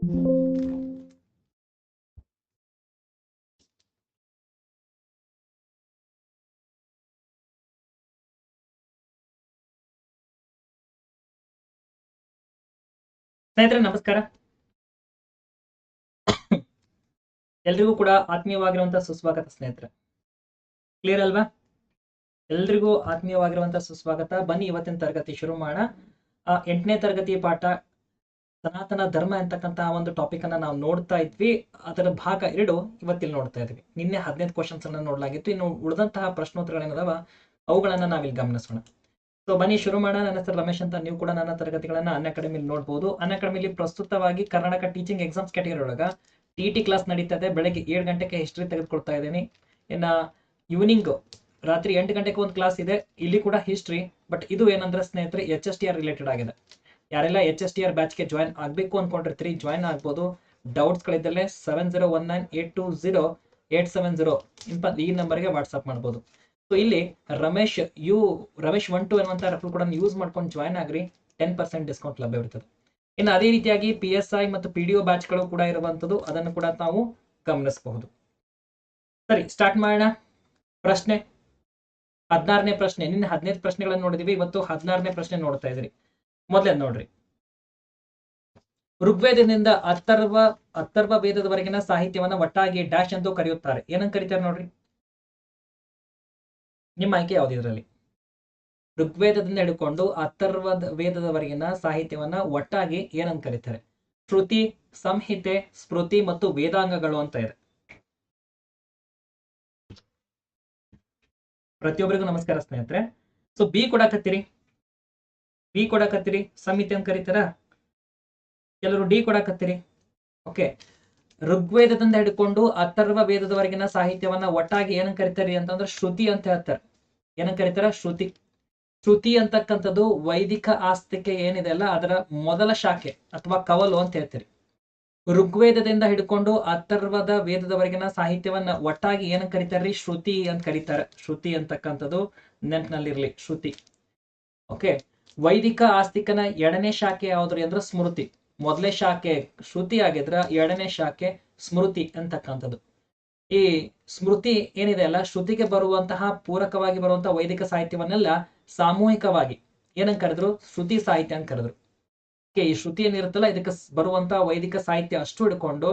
ಸ್ನೇಹಿತರೆ, ನಮಸ್ಕಾರ. ಎಲ್ರಿಗೂ ಕೂಡ ಆತ್ಮೀಯವಾಗಿರುವಂತಹ ಸುಸ್ವಾಗತ ಸ್ನೇಹಿತರೆ. ಕ್ಲಿಯರ್ ಅಲ್ವಾ? ಎಲ್ರಿಗೂ ಆತ್ಮೀಯವಾಗಿರುವಂತಹ ಸುಸ್ವಾಗತ. ಬನ್ನಿ ಇವತ್ತಿನ ತರಗತಿ ಶುರು ಮಾಡೋಣ. ಎಂಟನೇ ತರಗತಿ ಪಾಠ ಸನಾತನ ಧರ್ಮ ಅಂತಕ್ಕಂತಹ ಒಂದು ಟಾಪಿಕ್ ಅನ್ನ ನಾವು ನೋಡ್ತಾ ಇದ್ವಿ. ಅದರ ಭಾಗ ಎರಡು ಇವತ್ತಿಲ್ಲಿ ನೋಡ್ತಾ ಇದ್ವಿ. ನಿನ್ನೆ ಹದಿನೈದು ಕ್ವಶನ್ಸ್ ಅನ್ನ ನೋಡ್ಲಾಗಿತ್ತು. ಇನ್ನು ಉಳಿದಂತಹ ಪ್ರಶ್ನೋತ್ತರಗಳೇನದಾವ ಅವುಗಳನ್ನ ನಾವಿಲ್ಲಿ ಗಮನಿಸೋಣ. ಸೊ ಬನ್ನಿ ಶುರು ಮಾಡೋಣ. ನನ್ನ ಹೆಸರು ರಮೇಶ್ ಅಂತ. ನೀವು ಕೂಡ ನನ್ನ ತರಗತಿಗಳನ್ನ ಅನ್ ಅಕಾಡೆಮಿಲಿ ನೋಡಬಹುದು ಅನ್ ಅಕಾಡೆಮಿಲಿ ಪ್ರಸ್ತುತವಾಗಿ ಕರ್ನಾಟಕ ಟೀಚಿಂಗ್ ಎಕ್ಸಾಮ್ಸ್ ಕ್ಯಾಟಗರಿ ಒಳಗ ಟಿ ಟಿ ಕ್ಲಾಸ್ ನಡೀತಾ ಇದೆ. ಬೆಳಗ್ಗೆ ಏಳು ಗಂಟೆಗೆ ಹಿಸ್ಟ್ರಿ ತೆಗೆದುಕೊಳ್ತಾ ಇದ್ದೀನಿ. ಇನ್ನ ಈವ್ನಿಂಗ್ ರಾತ್ರಿ ಎಂಟು ಗಂಟೆಗೆ ಒಂದು ಕ್ಲಾಸ್ ಇದೆ. ಇಲ್ಲಿ ಕೂಡ ಹಿಸ್ಟ್ರಿ ಬಟ್ ಇದು ಏನಂದ್ರೆ ಸ್ನೇಹಿತರೆ H S T R related ಆಗಿದೆ. ಯಾರೆಲ್ಲ ಎಚ್ ಎಸ್ ಟಿ ಆರ್ ಬ್ಯಾಚ್ಗೆ ಜಾಯ್ನ್ ಆಗಬೇಕು ಅನ್ಕೊಂಡಿರ್ತೀರಿ ಜಾಯ್ನ್ ಆಗ್ಬೋದು. ಡೌಟ್ಸ್ಗಳಿದ್ದಲ್ಲೇ seven zero one nine eight two zero eight seven zero ಇಂಪ ಈ ನಂಬರ್ಗೆ ವಾಟ್ಸಪ್ ಮಾಡ್ಬೋದು. ಸೊ ಇಲ್ಲಿ Ramesh, U, Ramesh one two ಅನ್ನುವಂಥ ರೆಫರ್ ಕೂಡ ಯೂಸ್ ಮಾಡ್ಕೊಂಡು ಜಾಯ್ನ್ ಆಗ್ರಿ. ಟೆನ್ ಪರ್ಸೆಂಟ್ ಡಿಸ್ಕೌಂಟ್ ಲಭ್ಯವಿರ್ತದೆ ಇನ್ನು ಅದೇ ರೀತಿಯಾಗಿ ಪಿ ಎಸ್ ಐ ಮತ್ತು ಪಿ ಡಿ ಒ ಬ್ಯಾಚ್ಗಳು ಕೂಡ ಇರುವಂಥದ್ದು, ಅದನ್ನು ಕೂಡ ನಾವು ಗಮನಿಸಬಹುದು. ಸರಿ ಸ್ಟಾರ್ಟ್ ಮಾಡೋಣ. ಪ್ರಶ್ನೆ. ಹದಿನಾರನೇ ಪ್ರಶ್ನೆ. ನಿನ್ನೆ ಹದಿನೈದು ಪ್ರಶ್ನೆಗಳನ್ನು ನೋಡಿದೀವಿ. ಇವತ್ತು ಹದಿನಾರನೇ ಪ್ರಶ್ನೆ ನೋಡ್ತಾ ಇದ್ರಿ ಮೊದಲೇ ನೋಡ್ರಿ. ಋಗ್ವೇದದಿಂದ ಅಥರ್ವ ಅಥರ್ವ ವೇದದವರೆಗಿನ ಸಾಹಿತ್ಯವನ್ನ ಒಟ್ಟಾಗಿ ಡ್ಯಾಶ್ ಎಂದು ಕರೆಯುತ್ತಾರೆ. ಏನಂತ ಕರೀತಾರೆ ನೋಡ್ರಿ? ನಿಮ್ಮ ಆಯ್ಕೆ ಯಾವ್ದು ಇದರಲ್ಲಿ? ಋಗ್ವೇದದಿಂದ ಹಿಡ್ಕೊಂಡು ಅಥರ್ವ ವೇದದವರೆಗಿನ ಸಾಹಿತ್ಯವನ್ನ ಒಟ್ಟಾಗಿ ಏನಂತ ಕರೀತಾರೆ? ಶ್ರುತಿ, ಸಂಹಿತೆ, ಸ್ಮೃತಿ ಮತ್ತು ವೇದಾಂಗಗಳು ಅಂತ ಇದೆ. ಪ್ರತಿಯೊಬ್ಬರಿಗೂ ನಮಸ್ಕಾರ ಸ್ನೇಹಿತರೆ. ಸೊ ಬಿ ಕೊಡಾಕತ್ತೀರಿ. ಬಿ ಕೊಡಕತ್ತೀರಿ ಸಮಿತಿ ಅಂತ ಕರೀತಾರ. ಕೆಲವರು ಡಿ ಕೊಡಕತ್ತೀರಿ. ಓಕೆ ಋಗ್ವೇದದಿಂದ ಹಿಡ್ಕೊಂಡು ಅಥರ್ವ ವೇದದವರೆಗಿನ ಸಾಹಿತ್ಯವನ್ನ ಒಟ್ಟಾಗಿ ಏನಂತ ಕರಿತಾರೆ ಅಂತಂದ್ರೆ ಶ್ರುತಿ ಅಂತ ಹೇಳ್ತಾರೆ. ಏನಂತ ಕರೀತಾರ? ಶ್ರುತಿ. ಶ್ರುತಿ ಅಂತಕ್ಕಂಥದ್ದು ವೈದಿಕ ಆಸ್ತಿಕೆ ಏನಿದೆ ಅಲ್ಲ, ಅದರ ಮೊದಲ ಶಾಖೆ ಅಥವಾ ಕವಲು ಅಂತ ಹೇಳ್ತೀರಿ. ಋಗ್ವೇದದಿಂದ ಹಿಡ್ಕೊಂಡು ಅಥರ್ವದ ವೇದದವರೆಗಿನ ಸಾಹಿತ್ಯವನ್ನ ಒಟ್ಟಾಗಿ ಏನಂತ ಕರೀತಾರ್ರಿ? ಶ್ರುತಿ ಅಂತ ಕರೀತಾರೆ. ಶ್ರುತಿ ಅಂತಕ್ಕಂಥದ್ದು ನೆನಪಿನಲ್ಲಿರ್ಲಿ, ಶ್ರುತಿ. ಓಕೆ ವೈದಿಕ ಆಸ್ತಿಕನ ಎರಡನೇ ಶಾಖೆ ಯಾವ್ದ್ರಿ ಅಂದ್ರೆ ಸ್ಮೃತಿ. ಮೊದಲೇ ಶಾಖೆ ಶ್ರುತಿ ಆಗಿದ್ರ ಎರಡನೇ ಶಾಖೆ ಸ್ಮೃತಿ ಅಂತಕ್ಕಂಥದ್ದು. ಈ ಸ್ಮೃತಿ ಏನಿದೆ ಅಲ್ಲ, ಶ್ರುತಿಗೆ ಬರುವಂತಹ ಪೂರಕವಾಗಿ ಬರುವಂತಹ ವೈದಿಕ ಸಾಹಿತ್ಯವನ್ನೆಲ್ಲ ಸಾಮೂಹಿಕವಾಗಿ ಏನಂತ ಕರೆದ್ರು? ಶ್ರುತಿ ಸಾಹಿತ್ಯ ಅಂತ ಕರೆದ್ರು. ಈ ಶ್ರುತಿ ಏನಿರುತ್ತಲ್ಲ, ಇದಕ್ಕೆ ಬರುವಂತಹ ವೈದಿಕ ಸಾಹಿತ್ಯ ಅಷ್ಟು ಹಿಡ್ಕೊಂಡು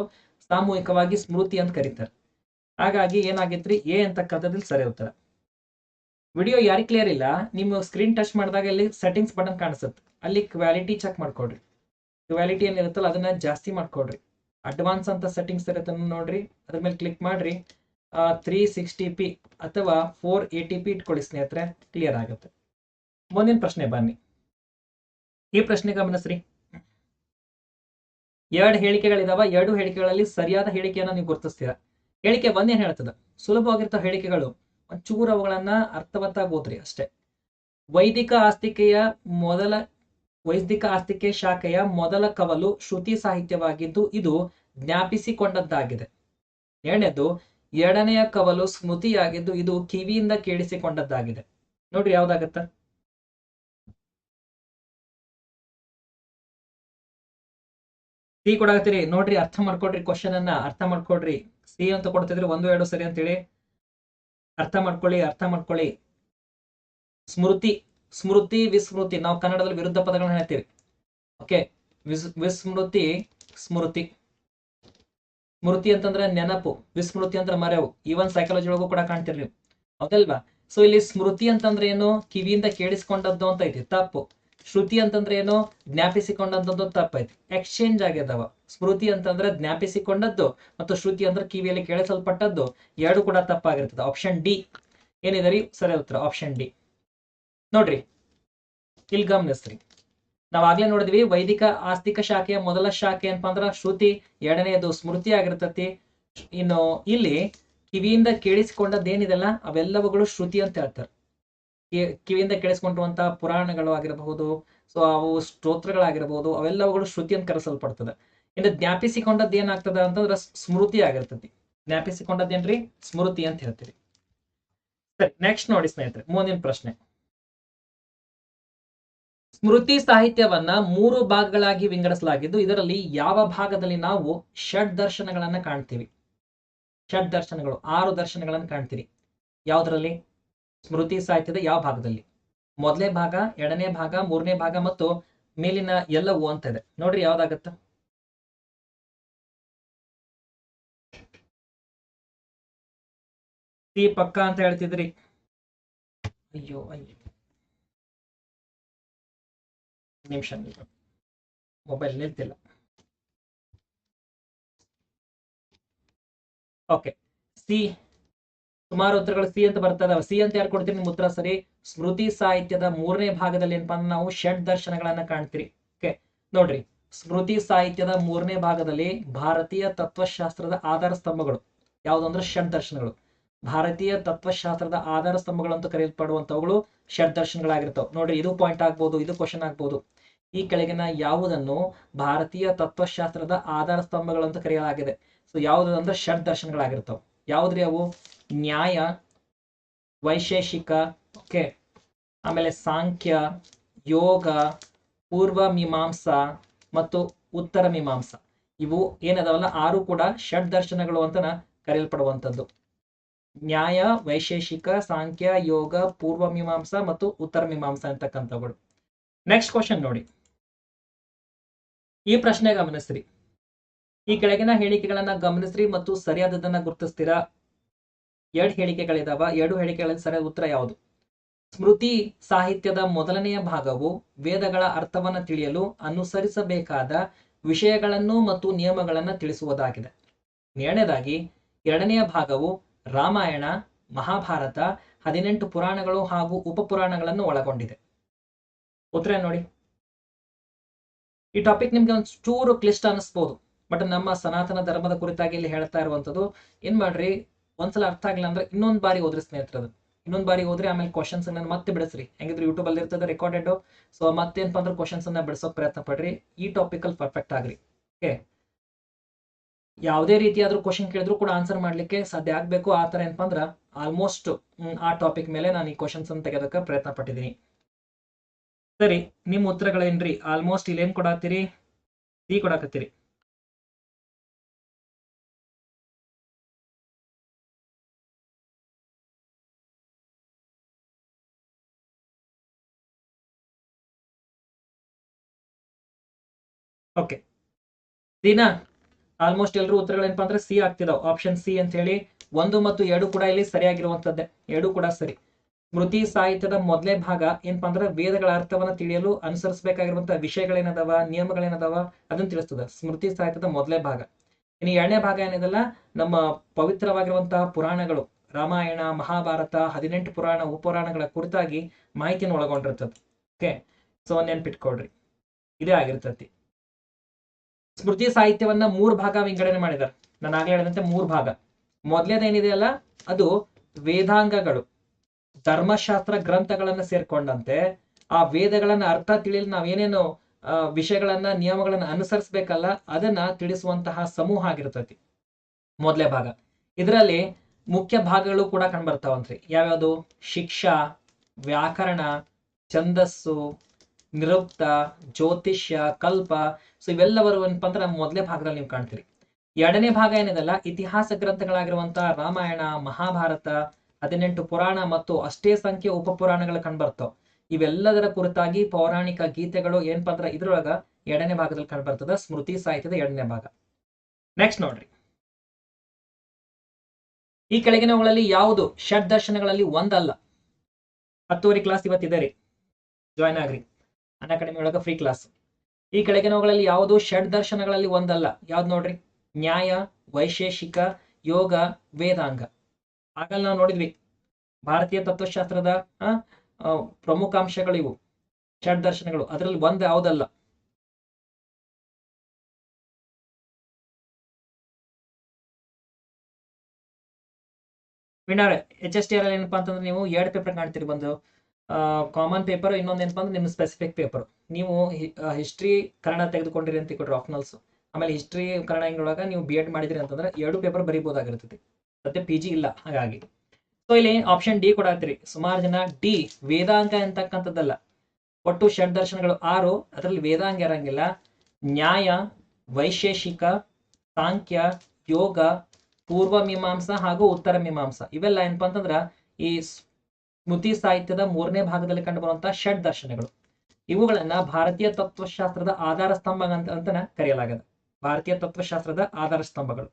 ಸಾಮೂಹಿಕವಾಗಿ ಸ್ಮೃತಿ ಅಂತ ಕರೀತಾರೆ. ಹಾಗಾಗಿ ಏನಾಗೈತ್ರಿ? ಎ ಅಂತಕ್ಕಂಥದ್ದಲ್ಲಿ ಸರಿ ಉತ್ತರ. ವಿಡಿಯೋ ಯಾರಿಗೆ ಕ್ಲಿಯರ್ ಇಲ್ಲ ನಿಮ್ಮ ಸ್ಕ್ರೀನ್ ಟಚ್ ಮಾಡಿದಾಗ ಇಲ್ಲಿ ಸೆಟ್ಟಿಂಗ್ಸ್ ಬಟನ್ ಕಾಣಿಸುತ್ತೆ. ಅಲ್ಲಿ ಕ್ವಾಲಿಟಿ ಚೆಕ್ ಮಾಡ್ಕೊಡ್ರಿ. ಕ್ವಾಲಿಟಿ ಏನಿರುತ್ತಲ್ಲ ಅದನ್ನ ಜಾಸ್ತಿ ಮಾಡ್ಕೊಡ್ರಿ. ಅಡ್ವಾನ್ಸ್ ಅಂತ ಸೆಟ್ಟಿಂಗ್ಸ್ ಇರುತ್ತೆ ನೋಡ್ರಿ, ಅದ್ರ ಮೇಲೆ ಕ್ಲಿಕ್ ಮಾಡ್ರಿ. ತ್ರೀ ಸಿಕ್ಸ್ಟಿ ಪಿ ಅಥವಾ ಫೋರ್ ಏಯ್ಟಿ ಪಿ ಇಟ್ಕೊಳ್ಳಿ ಸ್ನೇಹಿತರೆ ಕ್ಲಿಯರ್ ಆಗುತ್ತೆ. ಮುಂದಿನ ಪ್ರಶ್ನೆ ಬನ್ನಿ. ಈ ಪ್ರಶ್ನೆ ಗಮನಿಸ್ರಿ. ಎರಡು ಹೇಳಿಕೆಗಳಿದಾವ, ಎರಡು ಹೇಳಿಕೆಗಳಲ್ಲಿ ಸರಿಯಾದ ಹೇಳಿಕೆಯನ್ನು ನೀವು ಗುರುತಿಸ್ತೀರಾ. ಹೇಳಿಕೆ ಒಂದೇನು ಹೇಳ್ತದ? ಸುಲಭವಾಗಿರ್ತಾವ ಹೇಳಿಕೆಗಳು ಒಂಚೂರು ಅವುಗಳನ್ನ ಅರ್ಥವತ್ತಾಗೋತ್ರಿ ಅಷ್ಟೇ. ವೈದಿಕ ಆಸ್ತಿಕೆಯ ಮೊದಲ, ವೈದಿಕ ಆಸ್ತಿಕೆ ಶಾಖೆಯ ಮೊದಲ ಕವಲು ಶ್ರುತಿ ಸಾಹಿತ್ಯವಾಗಿದ್ದು ಇದು ಜ್ಞಾಪಿಸಿಕೊಂಡದ್ದಾಗಿದೆ. ಎರಡನೇದು, ಎರಡನೆಯ ಕವಲು ಸ್ಮೃತಿಯಾಗಿದ್ದು ಇದು ಕಿವಿಯಿಂದ ಕೇಳಿಸಿಕೊಂಡದ್ದಾಗಿದೆ. ನೋಡ್ರಿ ಯಾವ್ದಾಗತ್ತ? ಸಿ ಕೊಡಾಗತ್ತೀರಿ ನೋಡ್ರಿ, ಅರ್ಥ ಮಾಡ್ಕೊಡ್ರಿ ಕ್ವಶನ್ ಅನ್ನ ಅರ್ಥ ಮಾಡ್ಕೊಡ್ರಿ ಸಿ ಅಂತ ಕೊಡ್ತಿದ್ರಿ, ಒಂದು, ಎರಡು ಸರಿ ಅಂತೇಳಿ. ಅರ್ಥ ಮಾಡ್ಕೊಳ್ಳಿ ಅರ್ಥ ಮಾಡ್ಕೊಳ್ಳಿ. ಸ್ಮೃತಿ ಸ್ಮೃತಿ, ವಿಸ್ಮೃತಿ. ನಾವು ಕನ್ನಡದಲ್ಲಿ ವಿರುದ್ಧ ಪದಗಳನ್ನ ಹೇಳ್ತೀವಿ. ಓಕೆ ವಿಸ್, ವಿಸ್ಮೃತಿ, ಸ್ಮೃತಿ. ಸ್ಮೃತಿ ಅಂತಂದ್ರೆ ನೆನಪು, ವಿಸ್ಮೃತಿ ಅಂದ್ರೆ ಮರೆವು. ಈವನ್ ಸೈಕಾಲಜಿ ಒಳಗೂ ಕೂಡ ಕಾಣ್ತಿರ್ಲಿ ಹೌದಲ್ವಾ? ಸೊ ಇಲ್ಲಿ ಸ್ಮೃತಿ ಅಂತಂದ್ರೆ ಏನು? ಕಿವಿಯಿಂದ ಕೇಳಿಸ್ಕೊಂಡದ್ದು ಅಂತ ಐತಿ, ತಪ್ಪು. ಶ್ರುತಿ ಅಂತಂದ್ರೆ ಏನು? ಜ್ಞಾಪಿಸಿಕೊಂಡದ್ದು ತಪ್ಪೈತಿ. ಎಕ್ಸ್ಚೇಂಜ್ ಆಗ್ಯದವ. ಸ್ಮೃತಿ ಅಂತಂದ್ರೆ ಜ್ಞಾಪಿಸಿಕೊಂಡದ್ದು ಮತ್ತು ಶ್ರುತಿ ಅಂದ್ರೆ ಕಿವಿಯಲ್ಲಿ ಕೇಳಿಸಲ್ಪಟ್ಟದ್ದು. ಎರಡು ಕೂಡ ತಪ್ಪಾಗಿರ್ತದೆ. ಆಪ್ಷನ್ ಡಿ ಏನಿದೆ ರೀ? ಸರಿ ಉತ್ತರ. ಆಪ್ಷನ್ ಡಿ ನೋಡ್ರಿ. ಇಲ್ಲಿ ಗಮನಿಸ್ರಿ. ನಾವಾಗ್ಲೇ ನೋಡಿದ್ವಿ ವೈದಿಕ ಆಸ್ತಿಕ ಶಾಖೆಯ ಮೊದಲ ಶಾಖೆ ಏನಪ್ಪಾ ಅಂದ್ರ ಶ್ರುತಿ ಎರಡನೆಯದು ಸ್ಮೃತಿ ಆಗಿರ್ತತಿ. ಇನ್ನು ಇಲ್ಲಿ ಕಿವಿಯಿಂದ ಕೇಳಿಸಿಕೊಂಡದ್ದು ಏನಿದೆಲ್ಲ ಅವೆಲ್ಲವುಗಳು ಶ್ರುತಿ ಅಂತ ಹೇಳ್ತಾರೆ. ಕಿವಿಯಿಂದ ಕೇಳಿಸ್ಕೊಂಡಿರುವಂತಹ ಪುರಾಣಗಳು ಆಗಿರಬಹುದು, ಸೊ ಅವು ಸ್ತೋತ್ರಗಳಾಗಿರಬಹುದು, ಅವೆಲ್ಲವುಗಳು ಶ್ರುತಿ ಅಂತ ಕರೆಸಲ್ಪಡ್ತದೆ. ಇನ್ನು ಜ್ಞಾಪಿಸಿಕೊಂಡದ್ದು ಏನಾಗ್ತದ ಅಂತಂದ್ರೆ ಸ್ಮೃತಿ ಆಗಿರ್ತತಿ. ಜ್ಞಾಪಿಸಿಕೊಂಡದ್ದೇನ್ರಿ? ಸ್ಮೃತಿ ಅಂತ ಹೇಳ್ತೀರಿ. ಸರಿ ನೆಕ್ಸ್ಟ್ ನೋಡಿ ಸ್ನೇಹಿತರೆ, ಮುಂದಿನ ಪ್ರಶ್ನೆ. ಸ್ಮೃತಿ ಸಾಹಿತ್ಯವನ್ನ ಮೂರು ಭಾಗಗಳಾಗಿ ವಿಂಗಡಿಸಲಾಗಿದ್ದು, ಇದರಲ್ಲಿ ಯಾವ ಭಾಗದಲ್ಲಿ ನಾವು ಷಡ್ ದರ್ಶನಗಳನ್ನ ಕಾಣ್ತೀವಿ? ಷಡ್ ದರ್ಶನಗಳು, ಆರು ದರ್ಶನಗಳನ್ನು ಕಾಣ್ತೀರಿ. ಯಾವುದರಲ್ಲಿ? ಸ್ಮೃತಿ ಸಾಹಿತ್ಯದ ಯಾವ ಭಾಗದಲ್ಲಿ? ಮೊದಲನೇ ಭಾಗ, ಎರಡನೇ ಭಾಗ, ಮೂರನೇ ಭಾಗ ಮತ್ತು ಮೇಲಿನ ಎಲ್ಲವೂ ಅಂತ ಇದೆ. ನೋಡ್ರಿ ಯಾವ್ದಾಗತ್ತ? ಸಿ ಪಕ್ಕ ಅಂತ ಹೇಳ್ತಿದ್ರಿ. ಅಯ್ಯೋ ಅಯ್ಯೋ. ನಿಮಿಷ. ಮೊಬೈಲ್ ನಿಲ್ತಿಲ್ಲ. ಓಕೆ. ಸಿ ಸುಮಾರು ಉತ್ತರಗಳು ಸಿ ಅಂತ ಬರ್ತದ. ಸಿ ಅಂತ ಯಾರು ಕೊಡ್ತೀರಿ? ನಿಮ್ಮ ಉತ್ತರ ಸರಿ. ಸ್ಮೃತಿ ಸಾಹಿತ್ಯದ ಮೂರನೇ ಭಾಗದಲ್ಲಿ ಏನಪ್ಪಾ ಅಂದ್ರೆ ನಾವು ಷಡ್ ದರ್ಶನಗಳನ್ನ ಕಾಣ್ತೀರಿ. ಓಕೆ, ನೋಡ್ರಿ. ಸ್ಮೃತಿ ಸಾಹಿತ್ಯದ ಮೂರನೇ ಭಾಗದಲ್ಲಿ ಭಾರತೀಯ ತತ್ವಶಾಸ್ತ್ರದ ಆಧಾರ ಸ್ತಂಭಗಳು. ಯಾವ್ದಂದ್ರೆ ಷಡ್ ದರ್ಶನಗಳು. ಭಾರತೀಯ ತತ್ವಶಾಸ್ತ್ರದ ಆಧಾರ ಸ್ತಂಭಗಳು ಅಂತ ಕರೆಯಲ್ಪಡುವಂತವುಗಳು ಷಡ್ ದರ್ಶನಗಳಾಗಿರ್ತಾವ. ನೋಡ್ರಿ, ಇದು ಪಾಯಿಂಟ್ ಆಗ್ಬೋದು, ಇದು ಕ್ವಶನ್ ಆಗ್ಬೋದು. ಈ ಕೆಳಗಿನ ಯಾವುದನ್ನು ಭಾರತೀಯ ತತ್ವಶಾಸ್ತ್ರದ ಆಧಾರ ಸ್ತಂಭಗಳು ಅಂತ ಕರೆಯಲಾಗಿದೆ. ಸೊ ಯಾವುದು ಅಂದ್ರೆ ಷಡ್ ದರ್ಶನಗಳಾಗಿರ್ತಾವ. ಯಾವ್ದ್ರಿ ಅವು? ನ್ಯಾಯ, ವೈಶೇಷಿಕ, ಓಕೆ. ಆಮೇಲೆ ಸಾಂಖ್ಯ, ಯೋಗ, ಪೂರ್ವ ಮೀಮಾಂಸಾ ಮತ್ತು ಉತ್ತರ ಮೀಮಾಂಸಾ. ಇವು ಏನದಾವಲ್ಲ? ಆರು ಕೂಡ ಷಡ್ ದರ್ಶನಗಳು ಅಂತ ಕರೆಯಲ್ಪಡುವಂಥದ್ದು. ನ್ಯಾಯ, ವೈಶೇಷಿಕ, ಸಾಂಖ್ಯ, ಯೋಗ, ಪೂರ್ವ ಮೀಮಾಂಸಾ ಮತ್ತು ಉತ್ತರ ಮೀಮಾಂಸಾ ಅಂತಕ್ಕಂಥವುಗಳು. ನೆಕ್ಸ್ಟ್ ಕ್ವಶನ್ ನೋಡಿ. ಈ ಪ್ರಶ್ನೆ ಗಮನಿಸ್ರಿ. ಈ ಕೆಳಗಿನ ಹೇಳಿಕೆಗಳನ್ನ ಗಮನಿಸ್ರಿ ಮತ್ತು ಸರಿಯಾದದನ್ನ ಗುರುತಿಸ್ತೀರಾ? ಎರಡು ಹೇಳಿಕೆಗಳಿದಾವ. ಎರಡು ಹೇಳಿಕೆಗಳಲ್ಲಿ ಸರಿಯಾದ ಉತ್ತರ ಯಾವುದು? ಸ್ಮೃತಿ ಸಾಹಿತ್ಯದ ಮೊದಲನೆಯ ಭಾಗವು ವೇದಗಳ ಅರ್ಥವನ್ನ ತಿಳಿಯಲು ಅನುಸರಿಸಬೇಕಾದ ವಿಷಯಗಳನ್ನು ಮತ್ತು ನಿಯಮಗಳನ್ನ ತಿಳಿಸುವುದಾಗಿದೆ. ಎರಡನೇದಾಗಿ, ಎರಡನೆಯ ಭಾಗವು ರಾಮಾಯಣ, ಮಹಾಭಾರತ, ಹದಿನೆಂಟು ಪುರಾಣಗಳು ಹಾಗೂ ಉಪಪುರಾಣಗಳನ್ನು ಒಳಗೊಂಡಿದೆ. ಉತ್ತರ ನೋಡಿ. ಈ ಟಾಪಿಕ್ ನಿಮ್ಗೆ ಒಂದು ಚೂರು ಕ್ಲಿಷ್ಟ ಅನಿಸ್ಬೋದು. ಬಟ್ ನಮ್ಮ ಸನಾತನ ಧರ್ಮದ ಕುರಿತಾಗಿ ಇಲ್ಲಿ ಹೇಳ್ತಾ ಇರುವಂತದ್ದು ಏನ್ ಮಾಡ್ರಿ? ಒಂದ್ಸಲ ಅರ್ಥ ಆಗಿಲ್ಲ ಅಂದ್ರೆ ಇನ್ನೊಂದ್ ಬಾರಿ ಓದ್ರಿ ಸ್ನೇಹಿತರದು ಇನ್ನೊಂದ್ ಬಾರಿ ಓದ್ರಿ, ಆಮೇಲೆ ಕ್ವಶನ್ಸ್ ಅನ್ನ ಮತ್ತೆ ಬಿಡಿಸ್ರಿ. ಹೆಂಗಿದ್ರು ಯೂಟ್ಯೂಬ್ ಅಲ್ಲಿ ಇರ್ತದೆ ರೆಕಾರ್ಡೆಡ್ ಸೊ ಮತ್ತೇನಪ್ಪ ಅಂದ್ರೆ ಕ್ವಶನ್ಸ್ ಅನ್ನ ಬಿಡಿಸೋಕ್ ಪ್ರಯತ್ನ ಪಡ್ರಿ. ಈ ಟಾಪಿಕ್ ಅಲ್ಲಿ ಪರ್ಫೆಕ್ಟ್ ಆಗ್ರಿ. ಓಕೆ ಯಾವುದೇ ರೀತಿಯಾದ್ರೂ ಕ್ವಶನ್ ಕೇಳಿದ್ರು ಕೂಡ ಆನ್ಸರ್ ಮಾಡ್ಲಿಕ್ಕೆ ಸಾಧ್ಯ ಆಗ್ಬೇಕು. ಆ ತರ ಏನಪ್ಪ ಅಂದ್ರೆ ಆಲ್ಮೋಸ್ಟ್ ಆ ಟಾಪಿಕ್ ಮೇಲೆ ನಾನು ಈ ಕ್ವಶನ್ಸ್ ಅನ್ನು ತೆಗೆದಕ್ಕೆ ಪ್ರಯತ್ನ ಪಟ್ಟಿದ್ದೀನಿ. ಸರಿ, ನಿಮ್ಮ ಉತ್ತರಗಳೇನ್ರಿ? ಆಲ್ಮೋಸ್ಟ್ ಇಲ್ಲೇನ್ ಕೊಡಾತೀರಿ? ಸಿ ಕೊಡಾಕತ್ತೀರಿ. ಓಕೆ ದಿನ ಆಲ್ಮೋಸ್ಟ್ ಎಲ್ಲರೂ ಉತ್ತರಗಳೇನಪ್ಪ ಅಂದ್ರೆ ಸಿ ಆಗ್ತಿದಾವ್. ಆಪ್ಷನ್ ಸಿ ಅಂತ ಹೇಳಿ ಒಂದು ಮತ್ತು ಎರಡು ಕೂಡ ಇಲ್ಲಿ ಸರಿಯಾಗಿರುವಂತದ್ದೇ ಎರಡು ಕೂಡ ಸರಿ. ಸ್ಮೃತಿ ಸಾಹಿತ್ಯದ ಮೊದಲೇ ಭಾಗ ಏನಪ್ಪ ಅಂದ್ರೆ ವೇದಗಳ ಅರ್ಥವನ್ನ ತಿಳಿಯಲು ಅನುಸರಿಸಬೇಕಾಗಿರುವಂತಹ ವಿಷಯಗಳೇನದಾವ, ನಿಯಮಗಳೇನದಾವ ಅದನ್ನ ತಿಳಿಸ್ತದ. ಸ್ಮೃತಿ ಸಾಹಿತ್ಯದ ಮೊದಲೇ ಭಾಗ. ಇನ್ನು ಎರಡನೇ ಭಾಗ ಏನಿದೆಲ್ಲ, ನಮ್ಮ ಪವಿತ್ರವಾಗಿರುವಂತಹ ಪುರಾಣಗಳು, ರಾಮಾಯಣ, ಮಹಾಭಾರತ, ಹದಿನೆಂಟು ಪುರಾಣ ಉಪುರಾಣಗಳ ಕುರಿತಾಗಿ ಮಾಹಿತಿಯನ್ನು ಒಳಗೊಂಡಿರ್ತದೆ. ಓಕೆ ಸೊ ನೆನ್ಪಿಟ್ಕೊಳ್ರಿ. ಇದೇ ಆಗಿರ್ತತಿ. ಸ್ಮೃತಿ ಸಾಹಿತ್ಯವನ್ನ ಮೂರ್ ಭಾಗ ವಿಂಗಡಣೆ ಮಾಡಿದ್ದಾರೆ ನಾನು ಆಗ್ಲೇ ಹೇಳಿದಂತೆ ಮೂರ್ ಭಾಗ. ಮೊದಲೇದೇನಿದೆಯಲ್ಲ ಅದು ವೇದಾಂಗಗಳು, ಧರ್ಮಶಾಸ್ತ್ರ ಗ್ರಂಥಗಳನ್ನ ಸೇರ್ಕೊಂಡಂತೆ, ಆ ವೇದಗಳನ್ನ ಅರ್ಥ ತಿಳಿಯಲು ನಾವೇನೇನು ವಿಷಯಗಳನ್ನ, ನಿಯಮಗಳನ್ನ ಅನುಸರಿಸಬೇಕಲ್ಲ, ಅದನ್ನ ತಿಳಿಸುವಂತಹ ಸಮೂಹ ಆಗಿರ್ತೈತಿ. ಮೊದಲೇ ಭಾಗ. ಇದರಲ್ಲಿ ಮುಖ್ಯ ಭಾಗಗಳು ಕೂಡ ಕಂಡ್ಬರ್ತಾವಂತ್ರಿ. ಯಾವ್ಯಾವುದು? ಶಿಕ್ಷಾ, ವ್ಯಾಕರಣ, ಛಂದಸ್ಸು ನಿರುಕ್ತ, ಜ್ಯೋತಿಷ್ಯ, ಕಲ್ಪ ಸೊ ಇವೆಲ್ಲ ಬರುವಂತ ಅಂದ್ರೆ ಮೊದಲೇ ಭಾಗದಲ್ಲಿ ನೀವು ಕಾಣ್ತೀರಿ. ಎರಡನೇ ಭಾಗ ಏನಿದೆಲ್ಲ, ಇತಿಹಾಸ ಗ್ರಂಥಗಳಾಗಿರುವಂತಹ ರಾಮಾಯಣ, ಮಹಾಭಾರತ, ಹದಿನೆಂಟು ಪುರಾಣ ಮತ್ತು ಅಷ್ಟೇ ಸಂಖ್ಯೆ ಉಪಪುರಾಣಗಳು ಕಂಡ್ಬರ್ತಾವ. ಇವೆಲ್ಲದರ ಕುರಿತಾಗಿ ಪೌರಾಣಿಕ ಗೀತೆಗಳು ಏನಪ್ಪಾ ಅಂದ್ರೆ ಇದ್ರೊಳಗ ಎರಡನೇ ಭಾಗದಲ್ಲಿ ಕಂಡ್ಬರ್ತದ, ಸ್ಮೃತಿ ಸಾಹಿತ್ಯದ ಎರಡನೇ ಭಾಗ. ನೆಕ್ಸ್ಟ್ ನೋಡ್ರಿ. ಈ ಕೆಳಗಿನವುಗಳಲ್ಲಿ ಯಾವುದು ಷಡ್ ದರ್ಶನಗಳಲ್ಲಿ ಒಂದಲ್ಲ? ಹತ್ತುವರೆ ಕ್ಲಾಸ್ ಇವತ್ತಿದೆ ರೀ. ಜಾಯ್ನ್ ಆಗ್ರಿ. ಅನ್ ಅಕಾಡೆಮಿ ಒಳಗ ಫ್ರೀ ಕ್ಲಾಸ್ ಈ ಕೆಳಗಿನವುಗಳಲ್ಲಿ ಯಾವುದು ಷಡ್ ದರ್ಶನಗಳಲ್ಲಿ ಒಂದಲ್ಲ. ಯಾವ್ದು ನೋಡ್ರಿ? ನ್ಯಾಯ, ವೈಶೇಷಿಕ, ಯೋಗ, ವೇದಾಂಗ. ಆಗಲ್ಲ ನಾವು ನೋಡಿದ್ವಿ. ಭಾರತೀಯ ತತ್ವಶಾಸ್ತ್ರದ ಪ್ರಮುಖ ಇವು. ಷಡ್ ದರ್ಶನಗಳು. ಅದರಲ್ಲಿ ಒಂದು ಯಾವುದಲ್ಲ. Winner H S T R ಏನಪ್ಪಾ ಅಂತಂದ್ರೆ ನೀವು ಎರಡು ಪೇಪರ್ ಕಾಣ್ತೀರಿ ಬಂದು. ಕಾಮನ್ ಪೇಪರ್ ಇನ್ನೊಂದು ಏನಪ್ಪಾ ಅಂದ್ರೆ ನಿಮ್ಮ ಸ್ಪೆಸಿಫಿಕ್ ಪೇಪರ್ ನೀವು ಹಿಸ್ಟ್ರಿ ಕನ್ನಡ ತೆಗೆದುಕೊಂಡಿರಿ ಅಂತ ಕೊಡ್ರಿ ಆಪ್ನಲ್ಸ್ ಆಮೇಲೆ ಹಿಸ್ಟ್ರಿ ಕನ್ನಡ ಹಿಂಗೊಳಗ ನೀವು ಬಿ ಎಡ್ ಮಾಡಿದ್ರಿ ಅಂತಂದ್ರೆ ಎರಡು ಪೇಪರ್ ಬರೀಬಹುದಾಗಿರ್ತೈತಿ ಸದ್ಯ ಪಿ ಜಿ ಇಲ್ಲ, ಹಾಗಾಗಿ. ಸೊ ಇಲ್ಲಿ ಆಪ್ಷನ್ ಡಿ ಕೊಡಾತ್ರಿ ಸುಮಾರು ಜನ ಡಿ ವೇದಾಂಗ ಅಂತಕ್ಕಂಥದ್ದಲ್ಲ. ಒಟ್ಟು ಷಡ್ ದರ್ಶನಗಳು ಆರು, ಅದರಲ್ಲಿ ವೇದಾಂಗ ಇರಂಗಿಲ್ಲ ನ್ಯಾಯ, ವೈಶೇಷಿಕ, ಸಾಂಖ್ಯ, ಯೋಗ, ಪೂರ್ವ ಮೀಮಾಂಸಾ ಹಾಗೂ ಉತ್ತರ ಮೀಮಾಂಸಾ. ಇವೆಲ್ಲ ಏನಪ್ಪಾ ಅಂತಂದ್ರ ಈ ಸ್ಮೃತಿ ಸಾಹಿತ್ಯದ ಮೂರನೇ ಭಾಗದಲ್ಲಿ ಕಂಡುಬರುವಂತಹ ಷಡ್ ದರ್ಶನಗಳು. ಇವುಗಳನ್ನ ಭಾರತೀಯ ತತ್ವಶಾಸ್ತ್ರದ ಆಧಾರ ಸ್ತಂಭ ಅಂತ ಅಂತನ ಕರೆಯಲಾಗಿದೆ. ಭಾರತೀಯ ತತ್ವಶಾಸ್ತ್ರದ ಆಧಾರ ಸ್ತಂಭಗಳು.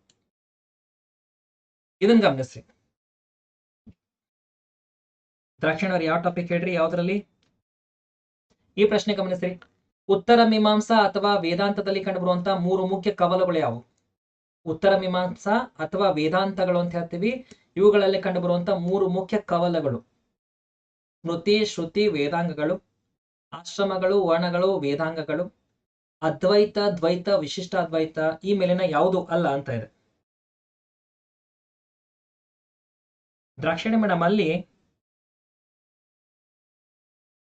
ಇದನ್ನ ದ್ರಾಕ್ಷಿಣ ದ್ರಾಕ್ಷಿಣವ್ರು ಯಾವ ಟಾಪಿಕ್ ಹೇಳ್ರಿ, ಯಾವ್ದ್ರಲ್ಲಿ? ಈ ಪ್ರಶ್ನೆ ಗಮನಿಸ್ರಿ. ಉತ್ತರ ಮೀಮಾಂಸಾ ಅಥವಾ ವೇದಾಂತದಲ್ಲಿ ಕಂಡುಬರುವಂತಹ ಮೂರು ಮುಖ್ಯ ಕವಲುಗಳು ಯಾವುವು? ಉತ್ತರ ಮೀಮಾಂಸಾ ಅಥವಾ ವೇದಾಂತಗಳು ಅಂತ ಹೇಳ್ತೀವಿ. ಇವುಗಳಲ್ಲಿ ಕಂಡುಬರುವಂತಹ ಮೂರು ಮುಖ್ಯ ಕವಲಗಳು. ಸ್ಮೃತಿ ಶ್ರುತಿ ವೇದಾಂಗಗಳು, ಆಶ್ರಮಗಳು, ವರ್ಣಗಳು, ವೇದಾಂಗಗಳು, ಅದ್ವೈತ, ದ್ವೈತ ವಿಶಿಷ್ಟ ಅದ್ವೈತ ಈ ಮೇಲಿನ ಯಾವುದು ಅಲ್ಲ ಅಂತ ಇದೆ. ದ್ರಾಕ್ಷಿಣಿ ಮೇಡಮ್, ಅಲ್ಲಿ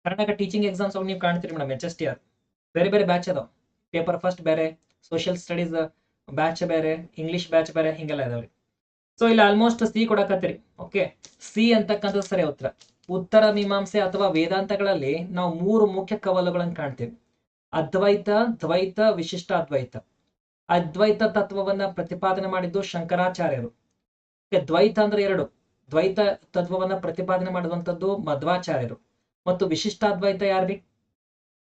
ಕರ್ನಾಟಕ ಟೀಚಿಂಗ್ ಎಕ್ಸಾಮ್ಸ್ ನೀವು ಕಾಣ್ತೀರಿ madam H S T R ಬೇರೆ ಬೇರೆ ಬ್ಯಾಚ್ ಅದಾವ. ಪೇಪರ್ ಫಸ್ಟ್ ಬೇರೆ ಸೋಷಿಯಲ್ ಸ್ಟಡೀಸ್ ಬ್ಯಾಚ್ ಬೇರೆ ಇಂಗ್ಲಿಷ್ ಬ್ಯಾಚ್ ಬೇರೆ, ಹಿಂಗೆಲ್ಲ ಇದಾವ್ರಿ. ಸೊ ಇಲ್ಲಿ ಆಲ್ಮೋಸ್ಟ್ ಸಿ ಕೊಡಕತ್ತೀರಿ. ಓಕೆ ಸಿ ಅಂತಕ್ಕಂಥದ್ದು ಸರಿ ಉತ್ತರ. ಉತ್ತರ ಮೀಮಾಂಸೆ ಅಥವಾ ವೇದಾಂತಗಳಲ್ಲಿ ನಾವು ಮೂರು ಮುಖ್ಯ ಕವಲುಗಳನ್ನು ಕಾಣ್ತೇವೆ. ಅದ್ವೈತ, ದ್ವೈತ, ವಿಶಿಷ್ಟ ಅದ್ವೈತ. ಅದ್ವೈತ ತತ್ವವನ್ನ ಪ್ರತಿಪಾದನೆ ಮಾಡಿದ್ದು ಶಂಕರಾಚಾರ್ಯರು. ದ್ವೈತ ಅಂದ್ರೆ ಎರಡು. ದ್ವೈತ ತತ್ವವನ್ನ ಪ್ರತಿಪಾದನೆ ಮಾಡುವಂಥದ್ದು ಮಧ್ವಾಚಾರ್ಯರು. ಮತ್ತು ವಿಶಿಷ್ಟಾದ್ವೈತ ಯಾರ್ರಿ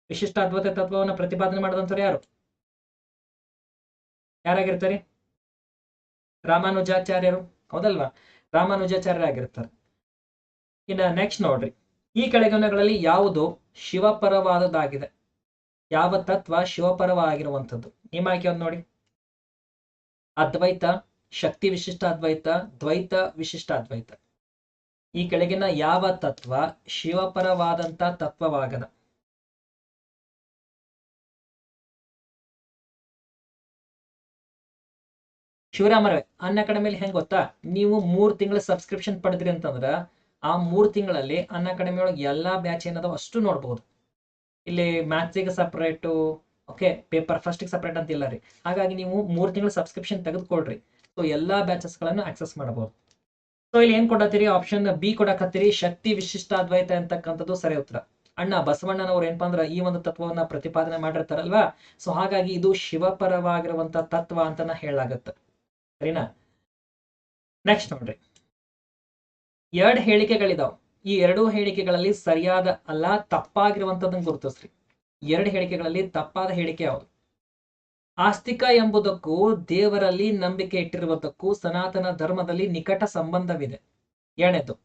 ವಿಶಿಷ್ಟಾದ್ವೈತ ತತ್ವವನ್ನ ಪ್ರತಿಪಾದನೆ ಮಾಡಿದಂಥವ್ರು ಯಾರು? ಯಾರಾಗಿರ್ತಾರೆ? ರಾಮಾನುಜಾಚಾರ್ಯರು. ಹೌದಲ್ವಾ? ರಾಮಾನುಜಾಚಾರ್ಯರಾಗಿರ್ತಾರೆ. ಇನ್ನ ನೆಕ್ಸ್ಟ್ ನೋಡ್ರಿ. ಈ ಕೆಳಗಿನಗಳಲ್ಲಿ ಯಾವುದು ಶಿವಪರವಾದದ್ದಾಗಿದೆ? ಯಾವ ತತ್ವ ಶಿವಪರವಾಗಿರುವಂಥದ್ದು? ನಿಮ್ಮ ಆಯ್ಕೆ ಒಂದು ನೋಡಿ. ಅದ್ವೈತ, ಶಕ್ತಿ ವಿಶಿಷ್ಟ ಅದ್ವೈತ, ದ್ವೈತ ವಿಶಿಷ್ಟ ಅದ್ವೈತ. ಈ ಕೆಳಗಿನ ಯಾವ ತತ್ವ ಶಿವಪರವಾದಂತ ತತ್ವವಾಗದ? ಶಿವರಾಮರವೇ, ಅನ್ನ ಅಕಾಡೆಮಿಲಿ ಹೆಂಗ್ ಗೊತ್ತಾ? ನೀವು ಮೂರ್ ತಿಂಗಳ ಸಬ್ಸ್ಕ್ರಿಪ್ಷನ್ ಪಡೆದ್ರಿ ಅಂತಂದ್ರ ಆ ಮೂರು ತಿಂಗಳಲ್ಲಿ ಅನ್ನ ಅಕಾಡೆಮಿ ಒಳಗೆ ಎಲ್ಲಾ ಬ್ಯಾಚ್ ಏನದಾವ ಅಷ್ಟು ನೋಡ್ಬೋದು. ಇಲ್ಲಿ ಮ್ಯಾಥ್ಸಿಗೆ ಸಪ್ರೇಟು ಓಕೆ ಪೇಪರ್ ಫಸ್ಟಿಗೆ ಸಪ್ರೇಟ್ ಅಂತ ಇಲ್ಲ ರೀ. ಹಾಗಾಗಿ ನೀವು ಮೂರು ತಿಂಗಳ ಸಬ್ಸ್ಕ್ರಿಪ್ಷನ್ ತೆಗೆದುಕೊಳ್ರಿ. ಸೊ ಎಲ್ಲಾ ಬ್ಯಾಚಸ್ಗಳನ್ನು ಆಕ್ಸೆಸ್ ಮಾಡಬಹುದು ಸೊ ಇಲ್ಲಿ ಏನ್ ಕೊಡತ್ತೀರಿ? Option B ಕೊಡಕತ್ತೀರಿ. ಶಕ್ತಿ ವಿಶಿಷ್ಟ ಅದ್ವೈತ ಅಂತಕ್ಕಂಥದ್ದು ಸರಿ ಉತ್ತರ. ಅಣ್ಣ, ಬಸವಣ್ಣನವ್ರು ಏನಪ್ಪಾ ಅಂದ್ರೆ ಈ ಒಂದು ತತ್ವವನ್ನ ಪ್ರತಿಪಾದನೆ ಮಾಡಿರ್ತಾರಲ್ವಾ? ಸೊ ಹಾಗಾಗಿ ಇದು ಶಿವಪರವಾಗಿರುವಂತ ತತ್ವ ಅಂತ ಹೇಳಲಾಗತ್ತೆ. ಸರಿನಾ? ನೆಕ್ಸ್ಟ್ ನೋಡ್ರಿ. ಎರಡ್ ಹೇಳಿಕೆಗಳಿದಾವ್. ಈ ಎರಡು ಹೇಳಿಕೆಗಳಲ್ಲಿ ಸರಿಯಾದ ಅಲ್ಲ ತಪ್ಪಾಗಿರುವಂತದನ್ನ ಗುರುತಿಸ್ರಿ. ಎರಡು ಹೇಳಿಕೆಗಳಲ್ಲಿ ತಪ್ಪಾದ ಹೇಳಿಕೆ ಯಾವುದು? ಆಸ್ತಿಕ ಎಂಬುದಕ್ಕೂ ದೇವರಲ್ಲಿ ನಂಬಿಕೆ ಇಟ್ಟಿರುವುದಕ್ಕೂ ಸನಾತನ ಧರ್ಮದಲ್ಲಿ ನಿಕಟ ಸಂಬಂಧವಿದೆ. ಎರಡನೇದು,